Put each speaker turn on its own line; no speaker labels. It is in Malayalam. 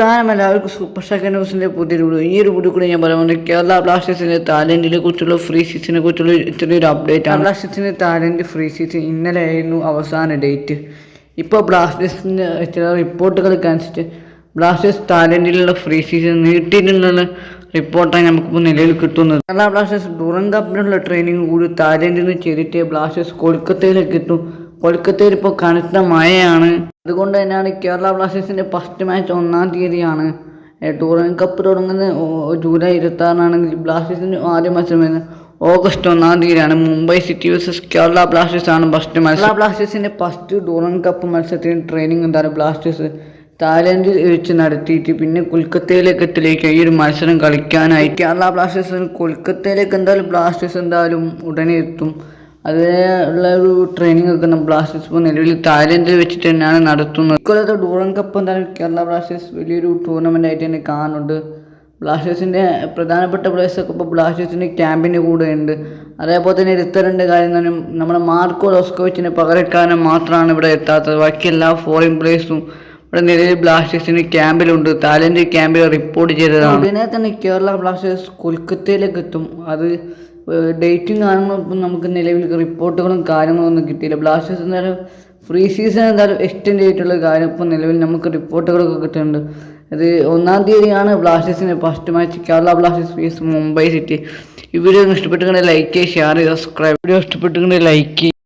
നമസ്കാരം എല്ലാവർക്കും സൂപ്പർ സെക്കൻഡ് ന്യൂസിന്റെ പുതിയൊരു വീഡിയോ ഈ ഒരു വീഡിയോ കൂടി ഞാൻ പറയുന്നത് കേരള ബ്ലാസ്റ്റേഴ്സിന്റെ താലന്റിനെ കുറിച്ചുള്ള ഫ്രീ സീസണിനെ കുറിച്ചുള്ള ചെറിയൊരു അപ്ഡേറ്റ് ആണ്. ബ്ലാസ്റ്റേഴ്സിന്റെ താലന്റ് ഫ്രീ സീസൺ ഇന്നലെ ആയിരുന്നു അവസാന ഡേറ്റ് ഇപ്പോൾ ബ്ലാസ്റ്റേഴ്സിന്റെ ചില റിപ്പോർട്ടുകൾ കാണിച്ചിട്ട് ബ്ലാസ്റ്റേഴ്സ് താലന്റിലുള്ള ഫ്രീ സീസൺ നീട്ടിയിട്ടുള്ള റിപ്പോർട്ടാണ് നമുക്കിപ്പോൾ നിലയിൽ കിട്ടുന്നത്. കേരള ബ്ലാസ്റ്റേഴ്സ് ഡുറൻ കപ്പിനുള്ള ട്രെയിനിങ് കൂടി താലന്റിന് നിന്ന് ചെയ്തിട്ട് ബ്ലാസ്റ്റേഴ്സ് കൊൽക്കത്തയിലേക്ക് എത്തും. കൊൽക്കത്തയിൽ ഇപ്പോൾ കനത്ത മഴയാണ്. അതുകൊണ്ട് തന്നെയാണ് കേരള ബ്ലാസ്റ്റേഴ്സിന്റെ ഫസ്റ്റ് മാച്ച് ഒന്നാം തീയതിയാണ്. ടൂർണമെന്റ് കപ്പ് തുടങ്ങുന്നത് ജൂലൈ ഇരുപത്തി ആറിനാണെങ്കിൽ ബ്ലാസ്റ്റേഴ്സിന്റെ ആദ്യ മത്സരം വരുന്നത്. ഓഗസ്റ്റ് ഒന്നാം തീയതിയാണ് Mumbai city versus Kerala Blasters ആണ് ഫസ്റ്റ് മത്സരം കേരള ബ്ലാസ്റ്റേഴ്സിന്റെ ഫസ്റ്റ് ടൂർണമെന്റ് കപ്പ് മത്സരത്തിന് ട്രെയിനിങ് എന്താണ് ബ്ലാസ്റ്റേഴ്സ് തായ്ലൻഡിൽ വെച്ച് നടത്തിയിട്ട് പിന്നെ കൊൽക്കത്തയിലേക്ക് എത്തിലേക്ക് ഈ ഒരു മത്സരം കളിക്കാനായി. കേരള ബ്ലാസ്റ്റേഴ്സ് കൊൽക്കത്തയിലേക്ക് എന്തായാലും ബ്ലാസ്റ്റേഴ്സ് എന്തായാലും ഉടനെ എത്തും. അതിനുള്ള ഒരു ട്രെയിനിങ് ഒക്കെ ബ്ലാസ്റ്റേഴ്സ് ഇപ്പോൾ നിലവിൽ തായ്ലൻഡിൽ വെച്ചിട്ട് തന്നെയാണ് നടത്തുന്നത്. ഇക്കൊല്ലത്തെ ഡൂറൻ കപ്പ് എന്തായാലും കേരള ബ്ലാസ്റ്റേഴ്സ് വലിയൊരു ടൂർണമെന്റ് ആയിട്ട് തന്നെ കാണുന്നുണ്ട്. ബ്ലാസ്റ്റേഴ്സിന്റെ പ്രധാനപ്പെട്ട പ്ലേയേഴ്സൊക്കെ ഇപ്പോൾ ബ്ലാസ്റ്റേഴ്സിന്റെ ക്യാമ്പിന്റെ കൂടെ ഉണ്ട് അതേപോലെ തന്നെ എടുത്തരേണ്ട കാര്യം തന്നെ നമ്മുടെ മാർക്കോ ലോസ്കോവിച്ചിനെ പകരക്കാരൻ മാത്രമാണ് ഇവിടെ എത്താത്തത്. ബാക്കി എല്ലാ ഫോറിൻ പ്ലേയേഴ്സും ഇവിടെ നിലവിൽ ബ്ലാസ്റ്റേഴ്സിന് ക്യാമ്പിലുണ്ട് തായ്ലൻഡ് ക്യാമ്പിൽ റിപ്പോർട്ട് ചെയ്തതാണ്. ഉടനെ തന്നെ കേരള ബ്ലാസ്റ്റേഴ്സ് കൊൽക്കത്തയിലേക്ക് എത്തും. അത് ഡേറ്റും കാണുമ്പോൾ നമുക്ക് നിലവിൽ റിപ്പോർട്ടുകളും കാര്യങ്ങളും ഒന്നും കിട്ടിയില്ല. ബ്ലാസ്റ്റേഴ്സ് എന്തായാലും ഫ്രീ സീസൺ എന്തായാലും എക്സ്റ്റെൻഡ് ചെയ്തിട്ടുള്ള കാര്യം ഇപ്പം നിലവിൽ നമുക്ക് റിപ്പോർട്ടുകളൊക്കെ കിട്ടുന്നുണ്ട്. അത് ഒന്നാം തീയതിയാണ് ബ്ലാസ്റ്റേഴ്സിന്റെ first match Kerala Blasters face Mumbai city ഈ വീഡിയോ ഇഷ്ടപ്പെട്ടുകൊണ്ട് ലൈക്ക് ചെയ്യുക ഷെയർ ചെയ്യുക സബ്സ്ക്രൈബ് വീഡിയോ ഇഷ്ടപ്പെട്ടുകൊണ്ട് ലൈക്ക്